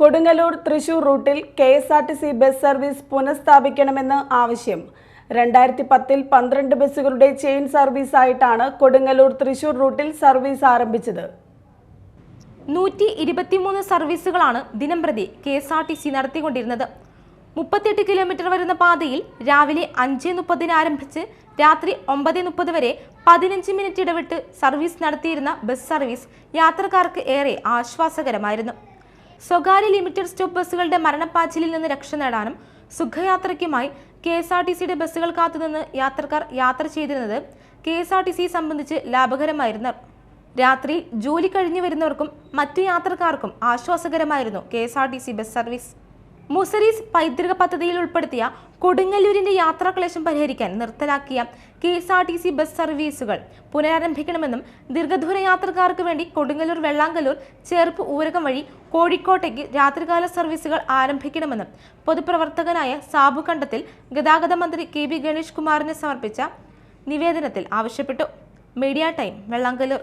കൊടുങ്ങല്ലൂർ തൃശൂർ റൂട്ടിൽ K S R T C bus service പുനഃസ്ഥാപിക്കണമെന്ന് ആവശ്യം. രണ്ടായിരത്തി പത്തിൽ പന്ത്രണ്ട് ബസ്സുകളുടെ ചെയിൻ സർവീസ് ആയിട്ടാണ് കൊടുങ്ങല്ലൂർ തൃശൂർ റൂട്ടിൽ സർവീസ് ആരംഭിച്ചത്. നൂറ്റി ഇരുപത്തിമൂന്ന് സർവീസുകളാണ് ദിനംപ്രതി K S R T C നടത്തിക്കൊണ്ടിരുന്നത്. മുപ്പത്തിയെട്ട് കിലോമീറ്റർ വരുന്ന പാതയിൽ രാവിലെ അഞ്ച് മുപ്പതിന് ആരംഭിച്ച് രാത്രി ഒമ്പത് മുപ്പത് വരെ പതിനഞ്ച് മിനിറ്റ് ഇടവിട്ട് സർവീസ് നടത്തിയിരുന്ന ബസ് സർവീസ് യാത്രക്കാർക്ക് ഏറെ ആശ്വാസകരമായിരുന്നു. സ്വകാര്യ ലിമിറ്റഡ് സ്റ്റോപ്പ് ബസ്സുകളുടെ മരണപ്പാച്ചിലിൽ നിന്ന് രക്ഷ നേടാനും സുഖയാത്രയ്ക്കുമായി കെ എസ് ആർ ടി സിയുടെ ബസ്സുകൾ കാത്തുനിന്ന് യാത്രക്കാർ യാത്ര ചെയ്തിരുന്നത് K S R T C സംബന്ധിച്ച് ലാഭകരമായിരുന്നു. രാത്രി ജോലി കഴിഞ്ഞു വരുന്നവർക്കും മറ്റു യാത്രക്കാർക്കും ആശ്വാസകരമായിരുന്നു K S R T C bus service. Muziris പൈതൃക പദ്ധതിയിൽ ഉൾപ്പെടുത്തിയ കൊടുങ്ങല്ലൂരിന്റെ യാത്രാക്ലേശം പരിഹരിക്കാൻ നിർത്തലാക്കിയ K S R T C bus സർവീസുകൾ പുനരാരംഭിക്കണമെന്നും ദീർഘദൂര യാത്രക്കാർക്ക് വേണ്ടി കൊടുങ്ങല്ലൂർ വെള്ളാങ്കല്ലൂർ ചേർപ്പ് ഊരകം വഴി കോഴിക്കോട്ടേക്ക് രാത്രികാല സർവീസുകൾ ആരംഭിക്കണമെന്നും പൊതുപ്രവർത്തകനായ സാബു കണ്ടത്തിൽ ഗതാഗത മന്ത്രി കെ ബി ഗണേഷ് കുമാറിന് സമർപ്പിച്ച നിവേദനത്തിൽ ആവശ്യപ്പെട്ടു. Media time Vellangallur.